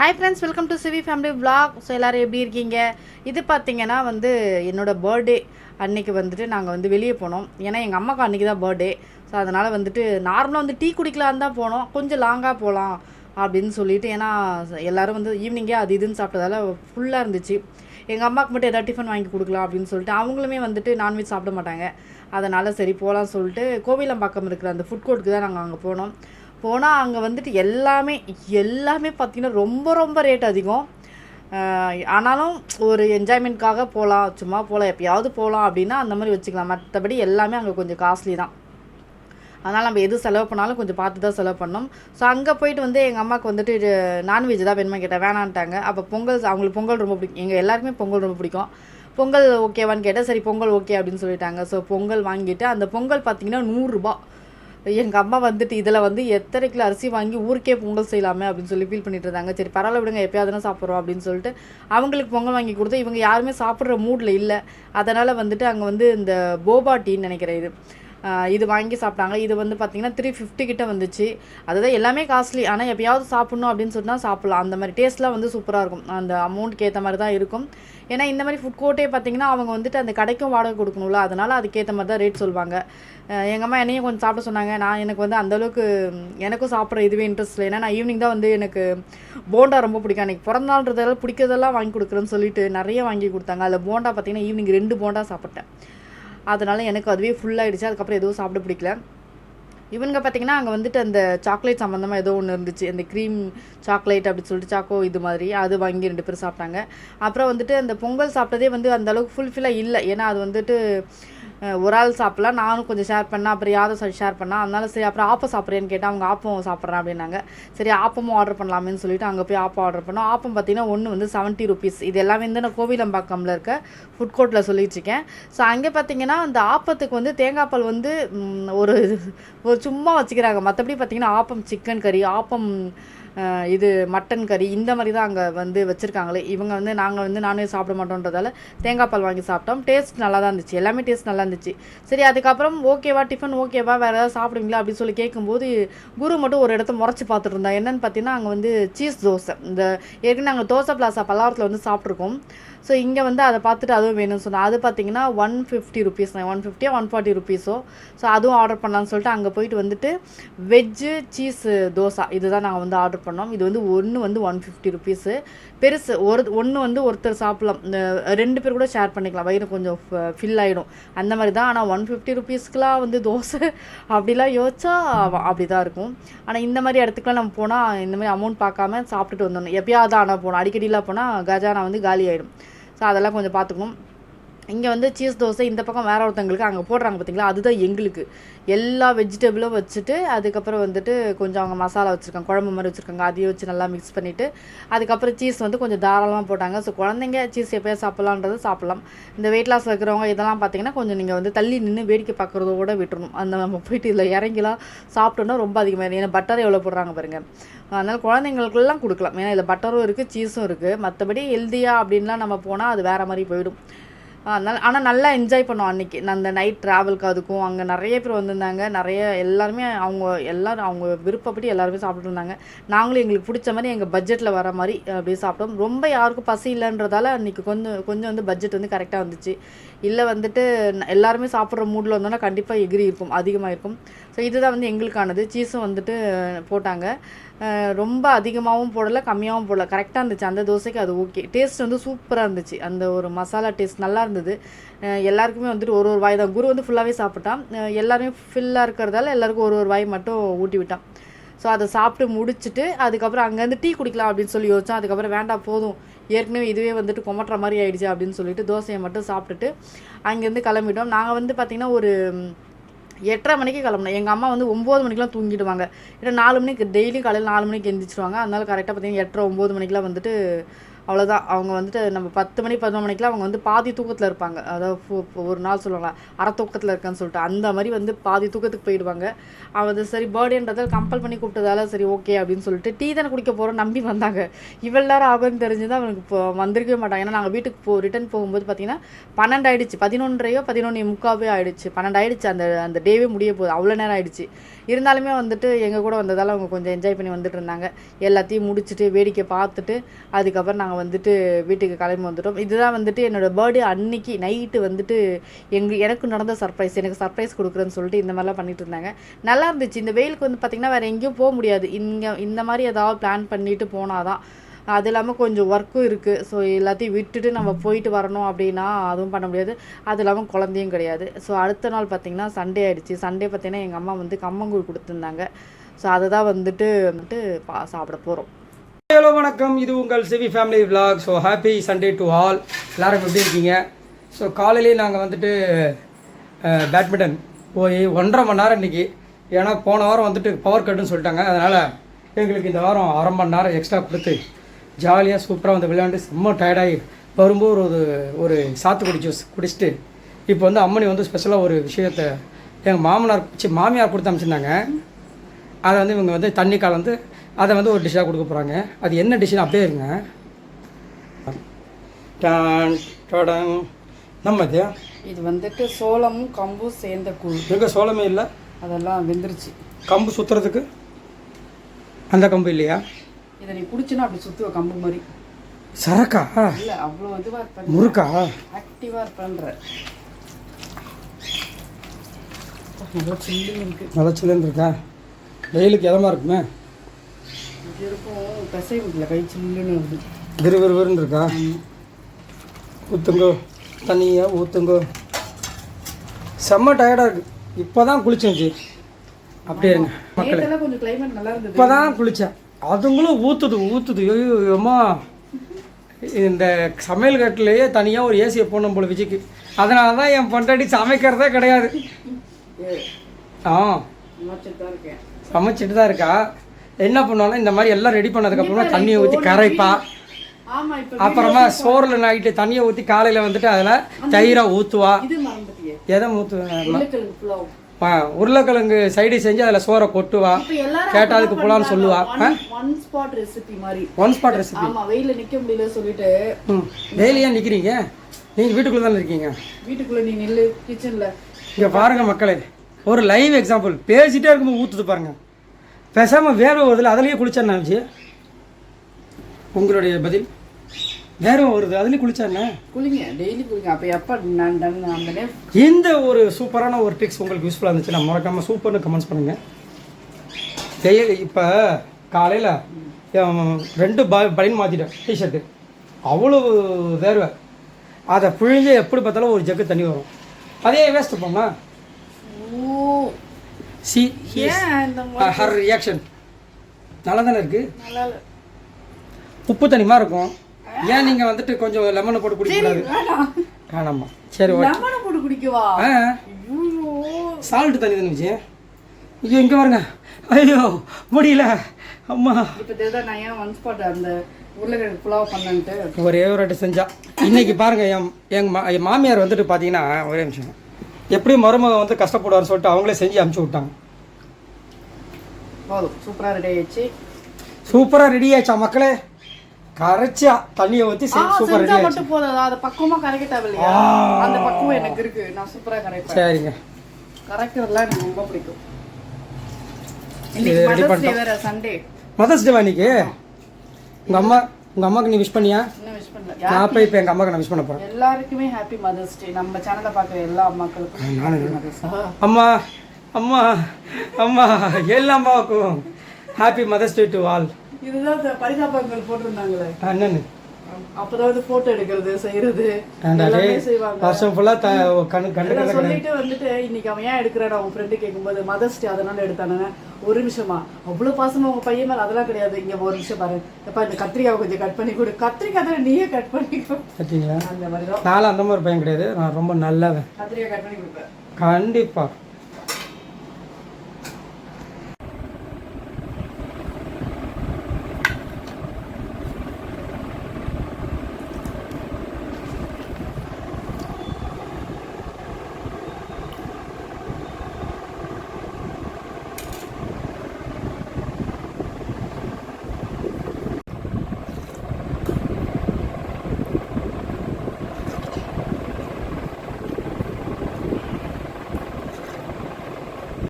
Hi friends welcome to CV family vlog so எல்லோரும் எப்படி இருக்கீங்க? இது பார்த்தீங்கன்னா வந்து என்னோட பர்த்டே அன்றைக்கி வந்துட்டு நாங்கள் வந்து வெளியே போனோம். ஏன்னா எங்கள் அம்மாவுக்கு அன்றைக்கி தான் பர்த்டே ஸோ அதனால் வந்துட்டு நார்மலாக வந்து டீ குடிக்கலான்னு தான் போனோம். கொஞ்சம் லாங்காக போகலாம் அப்படின்னு சொல்லிட்டு. ஏன்னா எல்லோரும் வந்து ஈவினிங்கே அது இதுன்னு சாப்பிட்டதால ஃபுல்லாக இருந்துச்சு. எங்கள் அம்மாவுக்கு மட்டும் எதாவது டிஃபன் வாங்கி கொடுக்கலாம் அப்படின்னு சொல்லிட்டு அவங்களுமே வந்துட்டு நான்வெஜ் சாப்பிட மாட்டாங்க. அதனால் சரி போகலாம்னு சொல்லிட்டு கோவிலம்பாக்கம் இருக்கிற அந்த ஃபுட் கோர்ட்டுக்கு தான் நாங்கள் அங்கே போனோம். போனால் அங்கே வந்துட்டு எல்லாமே எல்லாமே பார்த்திங்கன்னா ரொம்ப ரொம்ப ரேட் அதிகம். ஆனாலும் ஒரு என்ஜாய்மெண்ட்காக போகலாம் சும்மா போகலாம் எப்பயாவது போகலாம் அப்படின்னா அந்த மாதிரி வச்சுக்கலாம். மற்றபடி எல்லாமே அங்கே கொஞ்சம் காஸ்ட்லி தான். அதனால் நம்ம எது செலவு பண்ணாலும் கொஞ்சம் பார்த்து தான் செலவு பண்ணோம் ஸோ அங்கே போயிட்டு வந்து எங்கள் அம்மாவுக்கு வந்துட்டு நான்வெஜ் தான் வேணுமா கேட்டேன் வேணான்ட்டாங்க. அப்போ பொங்கல் அவங்களுக்கு பொங்கல் ரொம்ப பிடிக்கும். எங்கள் எல்லாருக்குமே பொங்கல் ரொம்ப பிடிக்கும். பொங்கல் ஓகேவான்னு கேட்டால் சரி பொங்கல் ஓகே அப்படின்னு சொல்லிட்டாங்க. ஸோ பொங்கல் வாங்கிட்டு அந்த பொங்கல் பார்த்தீங்கன்னா நூறுரூபா எங்கள் அம்மா வந்துட்டு இதில் வந்து எத்தனை கிலோ அரிசி வாங்கி ஊருக்கே பொங்கல் செய்யலாமே அப்படின்னு சொல்லி ஃபீல் பண்ணிட்டு இருந்தாங்க. சரி பரவாயில்ல விடுங்க எப்பயாவது சாப்பிட்றோம் அப்படின்னு சொல்லிட்டு அவங்களுக்கு பொங்கல் வாங்கி கொடுத்து இவங்க யாருமே சாப்பிட்ற மூடில் இல்லை. அதனால் வந்துட்டு அங்கே வந்து இந்த போபா டீன்னு நினைக்கிறேன் இது. இது வாங்கி சாப்பிட்டாங்க. இது வந்து பார்த்தீங்கன்னா த்ரீ ஃபிஃப்டி கிட்ட வந்துச்சு. அதுதான் எல்லாமே காஸ்ட்லி ஆனால் எப்பயாவது சாப்பிட்ணும் அப்படின்னு சொன்னால் சாப்பிட்லாம். அந்த மாதிரி டேஸ்ட்லாம் வந்து சூப்பராக இருக்கும். அந்த அமௌண்ட்க்கு ஏற்ற மாதிரி தான் இருக்கும். ஏன்னா இந்த மாதிரி ஃபுட் கோர்ட்டே பார்த்தீங்கன்னா அவங்க வந்துட்டு அந்த கடைக்கும் வாடகை கொடுக்கணும்ல. அதனால் அதுக்கேற்ற மாதிரி தான் ரேட் சொல்லுவாங்க எங்கள் அம்மா என்னையும் கொஞ்சம் சாப்பிட சொன்னாங்க. நான் எனக்கு வந்து அந்தளவுக்கு எனக்கும் சாப்பிட்ற இதுவே இன்ட்ரெஸ்ட் இல்லை. ஏன்னா நான் ஈவினிங் தான் வந்து எனக்கு போண்டா ரொம்ப பிடிக்கும். அன்றைக்கி பிறந்தநாள்ன்றதால பிடிக்கிறதெல்லாம் வாங்கி கொடுக்குறேன்னு சொல்லிட்டு நிறைய வாங்கி கொடுத்தாங்க. அதில் போண்டா பார்த்தீங்கன்னா ஈவினிங் ரெண்டு போண்டா சாப்பிட்டேன். அதனால் எனக்கு அதுவே ஃபுல்லாகிடுச்சு அதுக்கப்புறம் எதுவும் சாப்பிட பிடிக்கல. இவனுங்க பார்த்தீங்கன்னா அங்கே வந்துட்டு அந்த சாக்லேட் சம்மந்தமாக ஏதோ ஒன்று இருந்துச்சு. அந்த க்ரீம் சாக்லேட் அப்படின்னு சொல்லிட்டு சாக்கோ இது மாதிரி அது வாங்கி ரெண்டு பேரும் சாப்பிட்டாங்க. அப்புறம் வந்துட்டு அந்த பொங்கல் சாப்பிட்டதே வந்து அந்த அளவுக்கு ஃபுல்ஃபில்லாக இல்லை. ஏன்னா அது வந்துட்டு ஒரு ஆள் சாப்பிட்லாம் நானும் கொஞ்சம் ஷேர் பண்ணேன் அப்புறம் யாரும் சரி ஷேர் பண்ணால் அதனால சரி அப்புறம் ஆப்பம் சாப்பிட்றேன்னு கேட்டால் அவங்க ஆப்பம் சாப்பிட்றேன் அப்படின்னாங்க. சரி ஆப்பமும் ஆர்டர் பண்ணலாமேன்னு சொல்லிட்டு அங்கே போய் ஆப்பம் ஆர்டர் பண்ணோம். ஆப்பம் பார்த்தீங்கன்னா ஒன்று வந்து செவன்ட்டி ருபீஸ் இது எல்லாமே வந்து நான் கோவிலம்பாக்கம்ல இருக்க ஃபுட் கோர்ட்டில் சொல்லிட்டு இருக்கேன். ஸோ அங்கே பார்த்தீங்கன்னா அந்த ஆப்பத்துக்கு வந்து தேங்காய் பால் வந்து ஒரு ஒரு சும்மா வச்சுக்கிறாங்க. மற்றபடி பார்த்தீங்கன்னா ஆப்பம் சிக்கன் கறி ஆப்பம் இது மட்டன் கறி இந்த மாதிரி தான் அங்கே வந்து வச்சுருக்காங்களே. இவங்க வந்து நாங்கள் வந்து நான்வெஜ் சாப்பிட மாட்டோன்றதால தேங்காய் பால் வாங்கி சாப்பிட்டோம். டேஸ்ட் நல்லா தான் இருந்துச்சு. எல்லாமே டேஸ்ட் நல்லா இருந்துச்சு. சரி அதுக்கப்புறம் ஓகேவா டிஃபன் ஓகேவா வேறு ஏதாவது சாப்பிடுவீங்களா அப்படின்னு சொல்லி கேட்கும்போது குரு மட்டும் ஒரு இடத்த முறைச்சி பார்த்துட்டு இருந்தா என்னன்னு பார்த்தீங்கன்னா அங்கே வந்து சீஸ் தோசை. இந்த ஏற்கனவே நாங்கள் தோசை பிளாசா பல்லாவரத்தில் வந்து சாப்பிட்ருக்கோம் ஸோ இங்கே வந்து அதை பார்த்துட்டு அதுவும் வேணும்னு சொன்னேன் அது பார்த்தீங்கன்னா ஒன் ஃபிஃப்டி ருபீஸ் ஒன் ஃபிஃப்டியோ ஒன் ஃபார்ட்டி ருபீஸோ ஸோ அதுவும் ஆர்டர் பண்ணலாம்னு சொல்லிட்டு அங்கே போயிட்டு வந்துட்டு வெஜ்ஜு சீஸ் தோசை. இதுதான் நாங்கள் வந்து ஆர்டர் பண்ணோம். இது வந்து ஒன்று வந்து ஒன் ஃபிஃப்டி ருபீஸு பெருசு. ஒரு ஒன்று வந்து ஒருத்தர் சாப்பிடலாம். இந்த ரெண்டு பேர் கூட ஷேர் பண்ணிக்கலாம். வயிறு கொஞ்சம் ஃபில் ஆகிடும் அந்த மாதிரி தான். ஆனால் ஒன் ஃபிஃப்டி ருபீஸ்க்குலாம் வந்து தோசை அப்படிலாம் யோசிச்சா அப்படி தான் இருக்கும். ஆனால் இந்த மாதிரி இடத்துக்குலாம் நம்ம போனால் இந்த மாதிரி அமௌண்ட் பார்க்காம சாப்பிட்டுட்டு வந்துடணும். எப்பயாவது ஆனால் போனோம் அடிக்கடிலாம் போனால் கஜானா வந்து காலி ஆகிடும் ஸோ அதெல்லாம் கொஞ்சம் பார்த்துக்கணும். இங்கே வந்து சீஸ் தோசை இந்த பக்கம் வேறு ஒருத்தங்களுக்கு அங்கே போடுறாங்க பார்த்தீங்களா அதுதான் எங்களுக்கு. எல்லா வெஜிடபிளும் வச்சுட்டு அதுக்கப்புறம் வந்துட்டு கொஞ்சம் அவங்க மசாலா வச்சுருக்காங்க குழம்பு மாதிரி வச்சுருக்காங்க அதையும் வச்சு நல்லா மிக்ஸ் பண்ணிவிட்டு அதுக்கப்புறம் சீஸ் வந்து கொஞ்சம் தாராளமாக போட்டாங்க. ஸோ குழந்தைங்க சீஸ் எப்போயா சாப்பிட்லான்றது சாப்பிட்லாம். இந்த வெயிட் லாஸ் இருக்கிறவங்க இதெல்லாம் பார்த்தீங்கன்னா கொஞ்சம் நீங்கள் வந்து தள்ளி நின்று வேடிக்கை பார்க்குறதோட விட்டுறணும். அந்த நம்ம போயிட்டு இதில் இறங்கிலாம் சாப்பிட்டோன்னா ரொம்ப அதிகமாக ஏன்னா பட்டர் எவ்வளோ போடுறாங்க பாருங்கள் அதனால் குழந்தைங்களுக்கெல்லாம் கொடுக்கலாம். ஏன்னா இதில் பட்டரும் இருக்குது சீஸும் இருக்குது மற்றபடி ஹெல்த்தியாக அப்படின்லாம் நம்ம போனால் அது வேறு மாதிரி போயிடும். அதனால் ஆனால் நல்லா என்ஜாய் பண்ணோம் அன்றைக்கி அந்த நைட் ட்ராவலுக்கு அதுக்கும் அங்கே நிறைய பேர் வந்திருந்தாங்க. நிறைய எல்லாருமே அவங்க எல்லோரும் அவங்க விருப்பப்படி எல்லாருமே சாப்பிட்டுட்டு இருந்தாங்க. நாங்களும் எங்களுக்கு பிடிச்ச மாதிரி எங்கள் பட்ஜெட்டில் வர மாதிரி அப்படியே சாப்பிட்டோம். ரொம்ப யாருக்கும் பசி இல்லைன்றதால அன்றைக்கி கொஞ்சம் கொஞ்சம் வந்து பட்ஜெட் வந்து கரெக்டாக வந்துச்சு இல்லை வந்துட்டு எல்லாருமே சாப்பிட்ற மூடில் வந்தோன்னா கண்டிப்பாக எகிரி இருக்கும் அதிகமாக இருக்கும் ஸோ இதுதான் வந்து எங்களுக்கானது. சீஸும் வந்துட்டு போட்டாங்க. ரொம்ப அதிகமாகவும் போடலை கம்மியாகவும் போடல. கரெக்டாக இருந்துச்சு. அந்த தோசைக்கு அது ஓகே டேஸ்ட் வந்து சூப்பராக இருந்துச்சு. அந்த ஒரு மசாலா டேஸ்ட் நல்லா இருந்தது. எல்லாருக்குமே வந்துட்டு ஒரு ஒரு வாய் தான். குரு வந்து ஃபுல்லாகவே சாப்பிட்டான். எல்லாருமே ஃபில்லாக இருக்கிறதால எல்லாருக்கும் ஒரு ஒரு வாய் மட்டும் ஊட்டி விட்டான். ஸோ அதை சாப்பிட்டு முடிச்சுட்டு அதுக்கப்புறம் அங்கேருந்து டீ குடிக்கலாம் அப்படின்னு சொல்லி யோசிச்சோம். அதுக்கப்புறம் வேண்டாம் போதும். ஏற்கனவே இதுவே வந்துட்டு கொமட்டுற மாதிரி ஆயிடுச்சு அப்படின்னு சொல்லிட்டு தோசையை மட்டும் சாப்பிட்டுட்டு அங்கேருந்து கிளம்பிட்டோம். நாங்கள் வந்து பார்த்திங்கன்னா ஒரு எட்டரை மணிக்கு கிளம்புனோம் எங்கள் அம்மா வந்து ஒம்பது மணிக்கெலாம் தூங்கிடுவாங்க. ஏன்னா நாலு மணிக்கு டெய்லி காலையில் நாலு மணிக்கு எந்திரிச்சிருவாங்க. அதனால கரெக்டாக பார்த்தீங்கன்னா எட்டரை ஒம்பது மணிக்கெலாம் வந்துட்டு அவ்வளோதான் அவங்க வந்துட்டு நம்ம பத்து மணி பதினொரு மணிக்கெலாம் அவங்க வந்து பாதி தூக்கத்தில் இருப்பாங்க. அதாவது ஒரு நாள் சொல்லுவாங்க அரை தூக்கத்தில் இருக்கேன்னு சொல்லிட்டு. அந்த மாதிரி வந்து பாதி தூக்கத்துக்கு போயிடுவாங்க. அவங்க சரி பர்த்டேன்றதால கம்பல் பண்ணி கூப்பிட்டதால சரி ஓகே அப்படின்னு சொல்லிட்டு டீ தானே குடிக்க போகிறோம் நம்பி வந்தாங்க. இவ்வளோ நேரம் ஆகும்னு தெரிஞ்சு தான் அவனுக்கு இப்போ வந்திருக்கவே மாட்டாங்க. ஏன்னா நாங்கள் வீட்டுக்கு போ ரிட்டர்ன் போகும்போது பார்த்தீங்கன்னா பன்னெண்டு ஆயிடுச்சு. பதினொன்றையோ பதினொன்று முக்காவே ஆயிடுச்சு. பன்னெண்டு ஆயிடுச்சு. அந்த அந்த டேவே முடிய போகுது. அவ்வளோ நேரம் ஆயிடுச்சு. இருந்தாலுமே வந்துட்டு எங்கள் கூட வந்ததால் அவங்க கொஞ்சம் என்ஜாய் பண்ணி வந்துட்டு இருந்தாங்க எல்லாத்தையும் முடிச்சுட்டு வேடிக்கை பார்த்துட்டு அதுக்கப்புறம் நாங்கள் வந்துட்டு வீட்டுக்கு கிளம்பி வந்துட்டோம். இதுதான் வந்துட்டு என்னோடய பர்த்டே அன்னைக்கு நைட்டு வந்துட்டு எங்கள் எனக்கு நடந்த சர்ப்ரைஸ் எனக்கு சர்ப்ரைஸ் கொடுக்குறேன்னு சொல்லிட்டு இந்த மாதிரிலாம் பண்ணிட்டு இருந்தாங்க. நல்லா இருந்துச்சு. இந்த வெயிலுக்கு வந்து பார்த்திங்கன்னா வேறு எங்கேயும் போக முடியாது. இங்கே இந்த மாதிரி ஏதாவது பிளான் பண்ணிட்டு போனால் தான் அது இல்லாமல் கொஞ்சம் ஒர்க்கும் இருக்குது ஸோ எல்லாத்தையும் விட்டுட்டு நம்ம போயிட்டு வரணும் அப்படின்னா அதுவும் பண்ண முடியாது. அது இல்லாமல் குழந்தையும் கிடையாது. ஸோ அடுத்த நாள் பார்த்திங்கன்னா சண்டே ஆயிடுச்சு. சண்டே பார்த்திங்கன்னா எங்கள் அம்மா வந்து கம்மங்கூழ் கொடுத்துருந்தாங்க. ஸோ அதை தான் வந்துட்டு வந்துட்டு பா சாப்பிட போகிறோம் ஹலோ வணக்கம். இது உங்கள் CV family vlog so happy Sunday to all எல்லோரும் எப்படி இருக்கீங்க? ஸோ காலையிலேயே நாங்கள் வந்துட்டு பேட்மிண்டன் போய் ஒன்றரை மணி நேரம் இன்றைக்கி ஏன்னா போன வாரம் வந்துட்டு பவர் கட்டுன்னு சொல்லிட்டாங்க. அதனால் எங்களுக்கு இந்த வாரம் அரை மணி நேரம் எக்ஸ்ட்ரா கொடுத்து ஜாலியாக சூப்பராக வந்து விளையாண்டு செம்ம டயர்டாகி வரும்போது ஒரு ஒரு சாத்துக்குடி ஜூஸ் குடிச்சிட்டு இப்போ வந்து அம்மனி வந்து ஸ்பெஷலாக ஒரு விஷயத்தை எங்கள் மாமனார் சி மாமியார் கொடுத்து அமைச்சிருந்தாங்க அதை வந்து இவங்க வந்து தண்ணி கலந்து அதை வந்து ஒரு டிஷ்ஷாக கொடுக்க போகிறாங்க அது என்ன டிஷ்ஷுன்னு அப்படியே இருங்க. டான் டொடங். நம்ம இது இது வந்துட்டு சோளமும் கம்பும் சேர்ந்த கூழ். எங்கே சோளமே இல்லை? அதெல்லாம் வெந்துருச்சு. கம்பு சுற்றுறதுக்கு அந்த கம்பு இல்லையா? இதை நீ குடிச்சுன்னா அப்படி சுற்றுவ கம்பு மாதிரி. சரக்கா? இல்லை அவ்வளோ இதுவாக இருப்பேன் முறுக்கா? ஆக்டிவாக இருப்பேன்ற. நல்லா சில்லுன்னு இருக்குது நல்லா சில்லுன்னு இருக்கா? வெயிலுக்கு இதமாக இருக்குமே? இருக்கும் பிசைவுக்குள்ள கை சில்லுன்னு வருது. விறு விறு விறுன்னு இருக்கா? ஊற்றுங்கோ தண்ணியாக ஊற்றுங்கோ செம்ம டயர்டாக இருக்குது இப்போ தான் குளிச்சேன் அப்படியே இருங்க மக்களே. நேத்தெல்லாம் கொஞ்சம் கிளைமேட் நல்லா இருந்தது. இப்போ தான் குளித்தேன் அதுங்களும் ஊற்றுது ஊற்றுது ஐயோ இந்த சமையல் கட்டிலேயே தனியாக ஒரு ஏசியை போடணும் போல விஜய்க்கு. அதனால தான் என் பொண்டாட்டி சமைக்கிறதே கிடையாது. ஆ. சமைச்சிட்டு தான் இருக்கா. என்ன பண்ணுவானா இந்த மாதிரி எல்லாம் ரெடி பண்ணதுக்கப்புறமா தண்ணியை ஊற்றி கரைப்பா. அப்புறமா சோறில் நைட்டு தண்ணியை ஊற்றி காலையில் வந்துட்டு அதில் தயிரை ஊற்றுவா எதை ஊற்றுவேன் உருளைக்கிழங்கு சைடு செஞ்சு அதில் சோறை கொட்டுவா? இப்போ எல்லாரும் கேட்டா அதுக்கு போலான்னு சொல்லுவா? ஒன் ஸ்பாட் ரெசிபி மாதிரி. ஒன் ஸ்பாட் ரெசிபி ஆமா வெயில நிக்க முடியல சொல்லிட்டு. ம். ஏன் நிற்கிறீங்க நீங்கள் வீட்டுக்குள்ளே தானே இருக்கீங்க? வீட்டுக்குள்ள நீ நில்லு கிச்சன்ல இங்கே பாருங்க மக்களே ஒரு லைவ் எக்ஸாம்பிள் பேசிட்டே இருக்கும்போது ஊற்றுது பாருங்க. பேசாமல் வேர்வை வருதுல அதுலேயே குளிச்சா நினச்சி உங்களுடைய பதில்? வேர்வை வருது. அதுலேயே குளிச்சா என்ன? குளிங்க. டெய்லி குளிங்க. அப்ப எப்ப நான் அந்த நேரம் இந்த ஒரு சூப்பரான ஒரு டிப்ஸ் உங்களுக்கு யூஸ்ஃபுல்லாக இருந்துச்சுன்னா மறக்காமல் சூப்பர்னு கமெண்ட்ஸ் பண்ணுங்கள் டெய்லி இப்போ காலையில் ரெண்டு ப பனின் மாற்றிட்டேன் டிஷர்ட்டு அவ்வளோ வேர்வை. அதை பிழிஞ்சு எப்படி பார்த்தாலும் ஒரு ஜக்கு தண்ணி வரும். அதே வேஸ்ட் போமா ஓ. சி ஹர் ரியாக்ஷன் நல்லா தானே இருக்குது. உப்பு தண்ணிமா இருக்கும். ஏன் நீங்கள் வந்துட்டு கொஞ்சம் லெமனை போட்டு குடிக்கக்கூடாது? வேணாம். சரி ஓகே. லெமனை போட்டு குடிக்கவா? சால்ட் தண்ணி தானே விஜய்? ஐயோ இங்கே பாருங்க. ஐயோ முடியல. அம்மா. இப்போ தெரியுதா நான் ஏன் ஒன் ஸ்பாட் அந்த உருளைக்கிழங்கு புலாவ் பண்ணன்ட்டு? ஒரே ஒரு வாட்டி செஞ்சா. இன்னைக்கு பாருங்க என் எங்கள் மா என் மாமியார் வந்துட்டு பார்த்தீங்கன்னா ஒரே நிமிஷம். எப்படி மருமகன் வந்து கஷ்டப்படுவார்னு சொல்லிட்டு அவங்களே செஞ்சு அமுச்சு விட்டாங்க. போதும். சூப்பரா ரெடி ஆயிடுச்சு. சூப்பராக ரெடி ஆச்சா மக்களே? கரைச்சா தண்ணியை ஊற்றி சூப்பர் செஞ்சா மட்டும் போதாதா? அதை பக்குவமா கரைக்க தேவையில்லையா அந்த பக்குவம் எனக்கு இருக்கு. நான் சூப்பரா கரைப்பேன். சரிங்க. கரைக்கிறதுலாம் எனக்கு ரொம்ப பிடிக்கும். இன்னைக்கு ready மதர்ஸ் டே வேற சண்டே மதர்ஸ் டே இன்னைக்கு? உங்கள் அம்மா உங்கள் அம்மாவுக்கு நீ விஷ் பண்ணியா? இன்னும் விஷ் பண்ணல. நான் போய் இப்போ எங்கள் அம்மாவுக்கு நான் விஷ் பண்ண போகிறேன் எல்லாருக்குமே ஹாப்பி மதர்ஸ் டே நம்ம சேனலை பார்க்குற எல்லா அம்மாக்களுக்கும். அம்மா அம்மா அம்மா எல்லா அம்மாவுக்கும் happy mother's day to all இதுதான் பரிதாபங்கள் போட்டிருந்தாங்களே. என்னன்னு? அப்பதான் போட்டோ எடுக்கிறது செய்யறது வருஷம் சொல்லிட்டு வந்துட்டு இன்னைக்கு அவன் ஏன் எடுக்கிறான் அவன் ஃப்ரெண்டு கேட்கும்போது மதர்ஸ் டே அதனால எடுத்தானே? ஒரு நிமிஷமா. அவ்வளவு பாசமா உங்க பையன் மேல அதெல்லாம் கிடையாது. இங்க ஒரு நிமிஷம் பாரு. எப்பா இந்த கத்திரிக்காவை கொஞ்சம் கட் பண்ணி கொடு. கத்திரிக்காய் தானே நீயே கட் பண்ணி கொடு. பார்த்தீங்களா அந்த மாதிரி நானும் அந்த மாதிரி பையன் கிடையாது. நான் ரொம்ப நல்லவன். கத்திரிக்காய் கட் பண்ணி கொடுப்பேன். கண்டிப்பாக